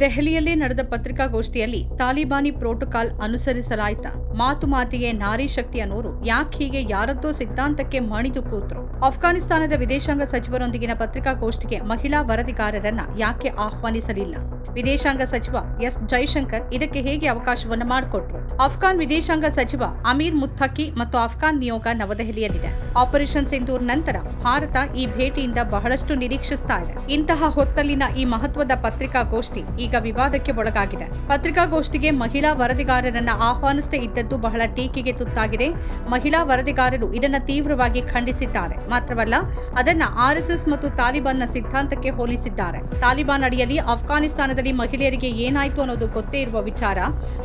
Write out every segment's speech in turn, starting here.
ದೆಹಲಿಯಲ್ಲಿ ನಡೆದ ಪತ್ರಿಕಾಗೋಷ್ಠಿಯಲ್ಲಿ ತಾಲಿಬಾನಿ ಪ್ರೋಟೋಕಾಲ್ ಅನುಸರಿಸಲಾಯ್ತಾ. ಮಾತು ಮಾತಿಗೆ ನಾರಿ ಶಕ್ತಿ ಅನ್ನೋರು ಯಾಕೆ ಹೀಗೆ ಯಾರದ್ದೋ ಸಿದ್ಧಾಂತಕ್ಕೆ ಮಣಿದು ಕೂತ್ರು? ಅಫ್ಘಾನಿಸ್ತಾನದ ವಿದೇಶಾಂಗ ಸಚಿವರೊಂದಿಗಿನ ಪತ್ರಿಕಾಗೋಷ್ಠಿಗೆ ಮಹಿಳಾ ವರದಿಗಾರರನ್ನ ಯಾಕೆ ಆಹ್ವಾನಿಸಲಿಲ್ಲ? ವಿದೇಶಾಂಗ ಸಚಿವ ಎಸ್ ಜೈಶಂಕರ್ ಇದಕ್ಕೆ ಹೇಗೆ ಅವಕಾಶವನ್ನು ಮಾಡಿಕೊಟ್ರು? ಅಫ್ಘಾನ್ ವಿದೇಶಾಂಗ ಸಚಿವ ಅಮೀರ್ ಮುತ್ತಕಿ ಮತ್ತು ಅಫ್ಘಾನ್ ನಿಯೋಗ ನವದೆಹಲಿಯಲ್ಲಿದೆ. ಆಪರೇಷನ್ ಸಿಂಧೂರ್ ನಂತರ ಭಾರತ ಈ ಭೇಟಿಯಿಂದ ಬಹಳಷ್ಟು ನಿರೀಕ್ಷಿಸ್ತಾ ಇದೆ. ಇಂತಹ ಹೊತ್ತಲ್ಲಿನ ಈ ಮಹತ್ವದ ಪತ್ರಿಕಾಗೋಷ್ಠಿ ಈಗ ವಿವಾದಕ್ಕೆ ಒಳಗಾಗಿದೆ. ಪತ್ರಿಕಾಗೋಷ್ಠಿಗೆ ಮಹಿಳಾ ವರದಿಗಾರರನ್ನ ಆಹ್ವಾನಿಸದೇ ಇದ್ದದ್ದು ಬಹಳ ಟೀಕೆಗೆ ತುತ್ತಾಗಿದೆ. ಮಹಿಳಾ ವರದಿಗಾರರು ಇದನ್ನ ತೀವ್ರವಾಗಿ ಖಂಡಿಸಿದ್ದಾರೆ. ಮಾತ್ರವಲ್ಲ, ಅದನ್ನ ಆರ್ಎಸ್ಎಸ್ ಮತ್ತು ತಾಲಿಬಾನ್ನ ಸಿದ್ಧಾಂತಕ್ಕೆ ಹೋಲಿಸಿದ್ದಾರೆ. ತಾಲಿಬಾನ್ ಅಡಿಯಲ್ಲಿ ಅಫ್ಘಾನಿಸ್ತಾನದಲ್ಲಿ ಮಹಿಳೆಯರಿಗೆ ಏನಾಯ್ತು ಅನ್ನೋದು ಗೊತ್ತೇ ಇರುವ ವಿಚಾರ.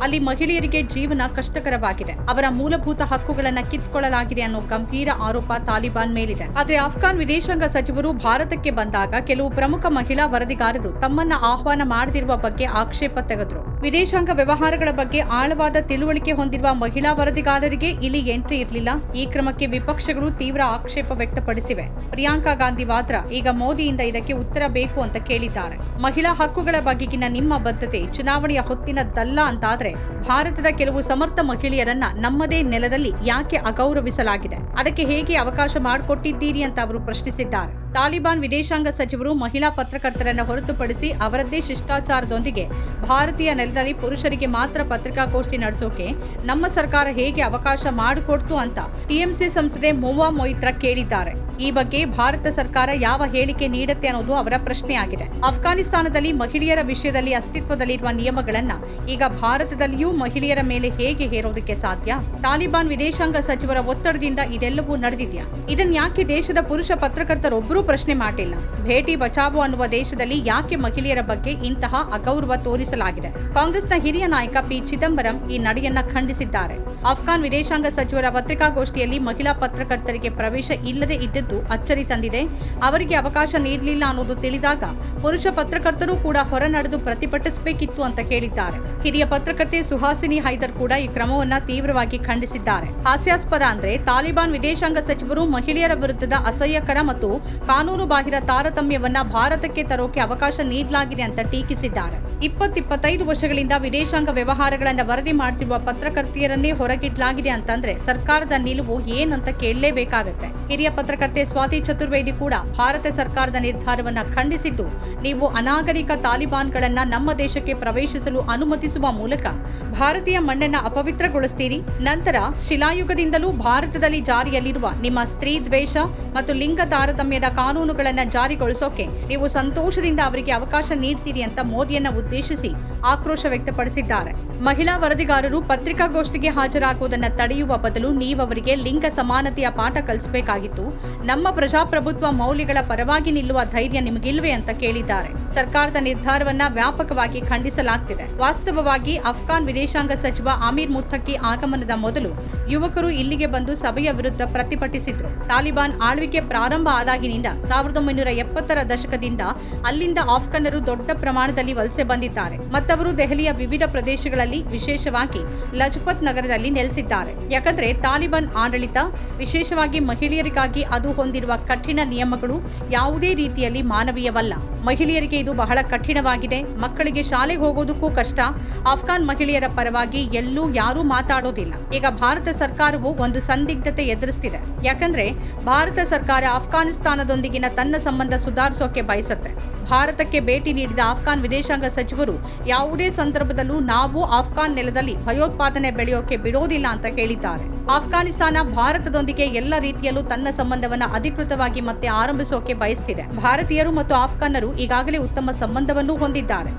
ಅಲ್ಲಿ ಮಹಿಳೆಯರಿಗೆ ಜೀವನ ಕಷ್ಟಕರವಾಗಿದೆ. ಅವರ ಮೂಲಭೂತ ಹಕ್ಕುಗಳನ್ನ ಕಿತ್ಕೊಳ್ಳಲಾಗಿದೆ ಅನ್ನೋ ಗಂಭೀರ ಆರೋಪ ತಾಲಿಬಾನ್ ಮೇಲಿದೆ. ಆದ್ರೆ ಆಫ್ಘಾನ್ ವಿದೇಶಾಂಗ ಸಚಿವರು ಭಾರತಕ್ಕೆ ಬಂದಾಗ ಕೆಲವು ಪ್ರಮುಖ ಮಹಿಳಾ ವರದಿಗಾರರು ತಮ್ಮನ್ನ ಆಹ್ವಾನ ಮಾಡದಿರುವ ಬಗ್ಗೆ ಆಕ್ಷೇಪ ತೆಗೆದ್ರು. ವಿದೇಶಾಂಗ ವ್ಯವಹಾರಗಳ ಬಗ್ಗೆ ಆಳವಾದ ತಿಳುವಳಿಕೆ ಹೊಂದಿರುವ ಮಹಿಳಾ ವರದಿಗಾರರಿಗೆ ಇಲ್ಲಿ ಎಂಟ್ರಿ ಇರಲಿಲ್ಲ. ಈ ಕ್ರಮಕ್ಕೆ ವಿಪಕ್ಷಗಳು ತೀವ್ರ ಆಕ್ಷೇಪ ವ್ಯಕ್ತಪಡಿಸಿವೆ. ಪ್ರಿಯಾಂಕಾ ಗಾಂಧಿ ವಾದ್ರಾ, ಈಗ ಮೋದಿಯಿಂದ ಇದಕ್ಕೆ ಉತ್ತರ ಬೇಕು ಅಂತ ಕೇಳಿದ್ದಾರೆ. ಮಹಿಳಾ ಹಕ್ಕುಗಳ ಬಗೆಗಿನ ನಿಮ್ಮ ಬದ್ಧತೆ ಚುನಾವಣೆಯ ಹೊತ್ತಿನದ್ದಲ್ಲ ಅಂತಾದ್ರೆ ಭಾರತದ ಕೆಲವು ಸಮರ್ಥ ಮಹಿಳೆಯರನ್ನ ನಮ್ಮದೇ ನೆಲದಲ್ಲಿ ಯಾಕೆ ಅಗೌರವಿಸಲಾಗಿದೆ? ಅದಕ್ಕೆ ಹೇಗೆ ಅವಕಾಶ ಮಾಡಿಕೊಟ್ಟಿದ್ದೀರಿ ಅಂತ ಅವರು ಪ್ರಶ್ನಿಸಿದ್ದಾರೆ. ತಾಲಿಬಾನ್ ವಿದೇಶಾಂಗ ಸಚಿವರು ಮಹಿಳಾ ಪತ್ರಕರ್ತರನ್ನ ಹೊರತುಪಡಿಸಿ ಅವರದ್ದೇ ಶಿಷ್ಟಾಚಾರದೊಂದಿಗೆ ಭಾರತೀಯ ನೆಲದಲ್ಲಿ ಪುರುಷರಿಗೆ ಮಾತ್ರ ಪತ್ರಿಕಾಗೋಷ್ಠಿ ನಡೆಸೋಕೆ ನಮ್ಮ ಸರ್ಕಾರ ಹೇಗೆ ಅವಕಾಶ ಮಾಡಿಕೊಡ್ತು ಅಂತ ಟಿಎಂಸಿ ಸಂಸದೆ ಮೋವಾ ಮೊಯಿತ್ರ ಕೇಳಿದ್ದಾರೆ. ಈ ಬಗ್ಗೆ ಭಾರತ ಸರ್ಕಾರ ಯಾವ ಹೇಳಿಕೆ ನೀಡುತ್ತೆ ಅನ್ನೋದು ಅವರ ಪ್ರಶ್ನೆಯಾಗಿದೆ. ಅಫ್ಘಾನಿಸ್ತಾನದಲ್ಲಿ ಮಹಿಳೆಯರ ವಿಷಯದಲ್ಲಿ ಅಸ್ತಿತ್ವದಲ್ಲಿರುವ ನಿಯಮಗಳನ್ನ ಈಗ ಭಾರತದಲ್ಲಿಯೂ ಮಹಿಳೆಯರ ಮೇಲೆ ಹೇಗೆ ಹೇರೋದಕ್ಕೆ ಸಾಧ್ಯ? ತಾಲಿಬಾನ್ ವಿದೇಶಾಂಗ ಸಚಿವರ ಒತ್ತಡದಿಂದ ಇದೆಲ್ಲವೂ ನಡೆದಿದ್ಯಾ? ಇದನ್ ಯಾಕೆ ದೇಶದ ಪುರುಷ ಪತ್ರಕರ್ತರೊಬ್ಬರೂ ಪ್ರಶ್ನೆ ಮಾಡಿಲ್ಲ? ಭೇಟಿ ಬಚಾವೋ ಅನ್ನುವ ದೇಶದಲ್ಲಿ ಯಾಕೆ ಮಹಿಳೆಯರ ಬಗ್ಗೆ ಇಂತಹ ಅಗೌರವ ತೋರಿಸಲಾಗಿದೆ? ಕಾಂಗ್ರೆಸ್ನ ಹಿರಿಯ ನಾಯಕ ಪಿ ಚಿದಂಬರಂ ಈ ನಡೆಯನ್ನ ಖಂಡಿಸಿದ್ದಾರೆ. ಅಫ್ಘಾನ್ ವಿದೇಶಾಂಗ ಸಚಿವರ ಪತ್ರಿಕಾಗೋಷ್ಠಿಯಲ್ಲಿ ಮಹಿಳಾ ಪತ್ರಕರ್ತರಿಗೆ ಪ್ರವೇಶ ಇಲ್ಲದೆ ಇದ್ದದ್ದು ಅಚ್ಚರಿ ತಂದಿದೆ. ಅವರಿಗೆ ಅವಕಾಶ ನೀಡಲಿಲ್ಲ ಅನ್ನೋದು ತಿಳಿದಾಗ ಪುರುಷ ಪತ್ರಕರ್ತರು ಕೂಡ ಹೊರ ನಡೆದು ಪ್ರತಿಭಟಿಸಬೇಕಿತ್ತು ಅಂತ ಹೇಳಿದ್ದಾರೆ. ಹಿರಿಯ ಪತ್ರಕರ್ತೆ ಸುಹಾಸಿನಿ ಹೈದರ್ ಕೂಡ ಈ ಕ್ರಮವನ್ನ ತೀವ್ರವಾಗಿ ಖಂಡಿಸಿದ್ದಾರೆ. ಹಾಸ್ಯಾಸ್ಪದ ಅಂದ್ರೆ ತಾಲಿಬಾನ್ ವಿದೇಶಾಂಗ ಸಚಿವರು ಮಹಿಳೆಯರ ವಿರುದ್ಧದ ಅಸಹ್ಯಕರ ಮತ್ತು ಕಾನೂನು ಬಾಹಿರ ತಾರತಮ್ಯವನ್ನ ಭಾರತಕ್ಕೆ ತರೋಕೆ ಅವಕಾಶ ನೀಡಲಾಗಿದೆ ಅಂತ ಟೀಕಿಸಿದ್ದಾರೆ. ಇಪ್ಪತ್ತಿಪ್ಪತ್ತೈದು ವರ್ಷಗಳಿಂದ ವಿದೇಶಾಂಗ ವ್ಯವಹಾರಗಳನ್ನ ವರದಿ ಮಾಡ್ತಿರುವ ಪತ್ರಕರ್ತೆಯರನ್ನೇ ಹೊರಗಿಡ್ಲಾಗಿದೆ ಅಂತಂದ್ರೆ ಸರ್ಕಾರದ ನಿಲುವು ಏನಂತ ಕೇಳಲೇಬೇಕಾಗತ್ತೆ. ಹಿರಿಯ ಪತ್ರಕರ್ತೆ ಸ್ವಾತಿ ಚತುರ್ವೇದಿ ಕೂಡ ಭಾರತ ಸರ್ಕಾರದ ನಿರ್ಧಾರವನ್ನ ಖಂಡಿಸಿದ್ದು, ನೀವು ಅನಾಗರಿಕ ತಾಲಿಬಾನ್ಗಳನ್ನ ನಮ್ಮ ದೇಶಕ್ಕೆ ಪ್ರವೇಶಿಸಲು ಅನುಮತಿಸುವ ಮೂಲಕ ಭಾರತೀಯ ಮಣ್ಣನ್ನ ಅಪವಿತ್ರಗೊಳಿಸ್ತೀರಿ. ನಂತರ ಶಿಲಾಯುಗದಿಂದಲೂ ಭಾರತದಲ್ಲಿ ಜಾರಿಯಲ್ಲಿರುವ ನಿಮ್ಮ ಸ್ತ್ರೀ ದ್ವೇಷ ಮತ್ತು ಲಿಂಗ ತಾರತಮ್ಯದ ಕಾನೂನುಗಳನ್ನ ಜಾರಿಗೊಳಿಸೋಕೆ ನೀವು ಸಂತೋಷದಿಂದ ಅವರಿಗೆ ಅವಕಾಶ ನೀಡ್ತೀರಿ ಅಂತ ಮೋದಿಯನ್ನ उद्देश्य से ಆಕ್ರೋಶ ವ್ಯಕ್ತಪಡಿಸಿದ್ದಾರೆ. ಮಹಿಳಾ ವರದಿಗಾರರು ಪತ್ರಿಕಾಗೋಷ್ಠಿಗೆ ಹಾಜರಾಗುವುದನ್ನು ತಡೆಯುವ ಬದಲು ನೀವವರಿಗೆ ಲಿಂಗ ಸಮಾನತೆಯ ಪಾಠ ಕಲಿಸಬೇಕಾಗಿತ್ತು. ನಮ್ಮ ಪ್ರಜಾಪ್ರಭುತ್ವ ಮೌಲ್ಯಗಳ ಪರವಾಗಿ ನಿಲ್ಲುವ ಧೈರ್ಯ ನಿಮಗಿಲ್ವೇ ಅಂತ ಕೇಳಿದ್ದಾರೆ. ಸರ್ಕಾರದ ನಿರ್ಧಾರವನ್ನ ವ್ಯಾಪಕವಾಗಿ ಖಂಡಿಸಲಾಗ್ತಿದೆ. ವಾಸ್ತವವಾಗಿ ಅಫ್ಘಾನ್ ವಿದೇಶಾಂಗ ಸಚಿವ ಆಮೀರ್ ಮುತ್ತಕ್ಕಿ ಆಗಮನದ ಮೊದಲು ಯುವಕರು ಇಲ್ಲಿಗೆ ಬಂದು ಸಭೆಯ ವಿರುದ್ಧ ಪ್ರತಿಭಟಿಸಿದ್ರು. ತಾಲಿಬಾನ್ ಆಳ್ವಿಕೆ ಪ್ರಾರಂಭ ಆದಾಗಿನಿಂದ ಸಾವಿರದ ಒಂಬೈನೂರ ಎಪ್ಪತ್ತರ ದಶಕದಿಂದ ಅಲ್ಲಿಂದ ಆಫ್ಘಾನರು ದೊಡ್ಡ ಪ್ರಮಾಣದಲ್ಲಿ ವಲಸೆ ಬಂದಿದ್ದಾರೆ. ಮತ್ತವರು ದೆಹಲಿಯ ವಿವಿಧ ಪ್ರದೇಶಗಳಲ್ಲಿ ವಿಶೇಷವಾಗಿ ಲಜಪತ್ ನಗರದಲ್ಲಿ ನೆಲೆಸಿದ್ದಾರೆ. ಯಾಕಂದ್ರೆ ತಾಲಿಬಾನ್ ಆಡಳಿತ ವಿಶೇಷವಾಗಿ ಮಹಿಳೆಯರಿಗಾಗಿ ಅದು ಹೊಂದಿರುವ ಕಠಿಣ ನಿಯಮಗಳು ಯಾವುದೇ ರೀತಿಯಲ್ಲಿ ಮಾನವೀಯವಲ್ಲ. ಮಹಿಳೆಯರಿಗೆ ಇದು ಬಹಳ ಕಠಿಣವಾಗಿದೆ. ಮಕ್ಕಳಿಗೆ ಶಾಲೆಗೆ ಹೋಗೋದಕ್ಕೂ ಕಷ್ಟ. ಆಫ್ಘಾನ್ ಮಹಿಳೆಯರ ಪರವಾಗಿ ಎಲ್ಲೂ ಯಾರೂ ಮಾತಾಡೋದಿಲ್ಲ. ಈಗ ಭಾರತ ಸರ್ಕಾರವು ಒಂದು ಸಂದಿಗ್ಧತೆ ಎದುರಿಸ್ತಿದೆ. ಯಾಕಂದ್ರೆ ಭಾರತ ಸರ್ಕಾರ ಆಫ್ಘಾನಿಸ್ತಾನದೊಂದಿಗಿನ ತನ್ನ ಸಂಬಂಧ ಸುಧಾರಿಸೋಕೆ ಬಯಸುತ್ತೆ. ಭಾರತಕ್ಕೆ ಭೇಟಿ ನೀಡಿದ ಆಫ್ಘಾನ್ ವಿದೇಶಾಂಗ ಸಚಿವರು, ಯಾವುದೇ ಸಂದರ್ಭದಲ್ಲೂ ನಾವು ಆಫ್ಘಾನ್ ನೆಲದಲ್ಲಿ ಭಯೋತ್ಪಾದನೆ ಬೆಳೆಯೋಕೆ ಬಿಡೋದಿಲ್ಲ ಅಂತ ಹೇಳಿದ್ದಾರೆ. ಅಫ್ಘಾನಿಸ್ತಾನ ಭಾರತದೊಂದಿಗೆ ಎಲ್ಲ ರೀತಿಯಲ್ಲೂ ತನ್ನ ಸಂಬಂಧವನ್ನು ಅಧಿಕೃತವಾಗಿ ಮತ್ತೆ ಆರಂಭಿಸೋಕೆ ಬಯಸ್ತಿದೆ. ಭಾರತೀಯರು ಮತ್ತು ಆಫ್ಘಾನರು ಈಗಾಗಲೇ ಉತ್ತಮ ಸಂಬಂಧವನ್ನು ಹೊಂದಿದ್ದಾರೆ.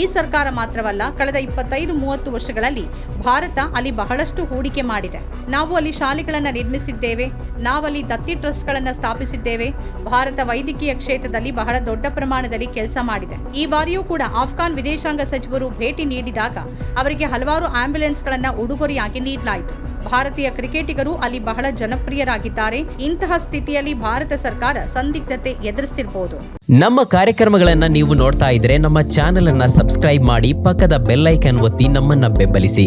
ಈ ಸರ್ಕಾರ ಮಾತ್ರವಲ್ಲ, ಕಳೆದ ಇಪ್ಪತ್ತೈದು ಮೂವತ್ತು ವರ್ಷಗಳಲ್ಲಿ ಭಾರತ ಅಲ್ಲಿ ಬಹಳಷ್ಟು ಹೂಡಿಕೆ ಮಾಡಿದೆ. ನಾವು ಅಲ್ಲಿ ಶಾಲೆಗಳನ್ನು ನಿರ್ಮಿಸಿದ್ದೇವೆ, ನಾವಲ್ಲಿ ದತ್ತಿ ಟ್ರಸ್ಟ್ಗಳನ್ನು ಸ್ಥಾಪಿಸಿದ್ದೇವೆ, ಭಾರತ ವೈದ್ಯಕೀಯ ಕ್ಷೇತ್ರದಲ್ಲಿ ಬಹಳ ದೊಡ್ಡ ಪ್ರಮಾಣದಲ್ಲಿ ಕೆಲಸ ಮಾಡಿದೆ. ಈ ಬಾರಿಯೂ ಕೂಡ ಆಫ್ಘಾನ್ ವಿದೇಶಾಂಗ ಸಚಿವರು ಭೇಟಿ ನೀಡಿದಾಗ ಅವರಿಗೆ ಹಲವಾರು ಆಂಬ್ಯುಲೆನ್ಸ್ಗಳನ್ನು ಉಡುಗೊರೆಯಾಗಿ ನೀಡಲಾಯಿತು. ಭಾರತೀಯ ಕ್ರಿಕೆಟಿಗರು ಅಲ್ಲಿ ಬಹಳ ಜನಪ್ರಿಯರಾಗಿದ್ದಾರೆ. ಇಂತಹ ಸ್ಥಿತಿಯಲ್ಲಿ ಭಾರತ ಸರ್ಕಾರ ಸಂದಿಗ್ಧತೆ ಎದುರಿಸ್ತಿರಬಹುದು ನಮ್ಮ ಕಾರ್ಯಕ್ರಮಗಳನ್ನ ನೀವು ನೋಡ್ತಾ ಇದ್ರೆ ನಮ್ಮ ಚಾನೆಲ್ ಅನ್ನ ಸಬ್ಸ್ಕ್ರೈಬ್ ಮಾಡಿ ಪಕ್ಕದ ಬೆಲ್ಲೈಕನ್ ಒತ್ತಿ ನಮ್ಮನ್ನ ಬೆಂಬಲಿಸಿ.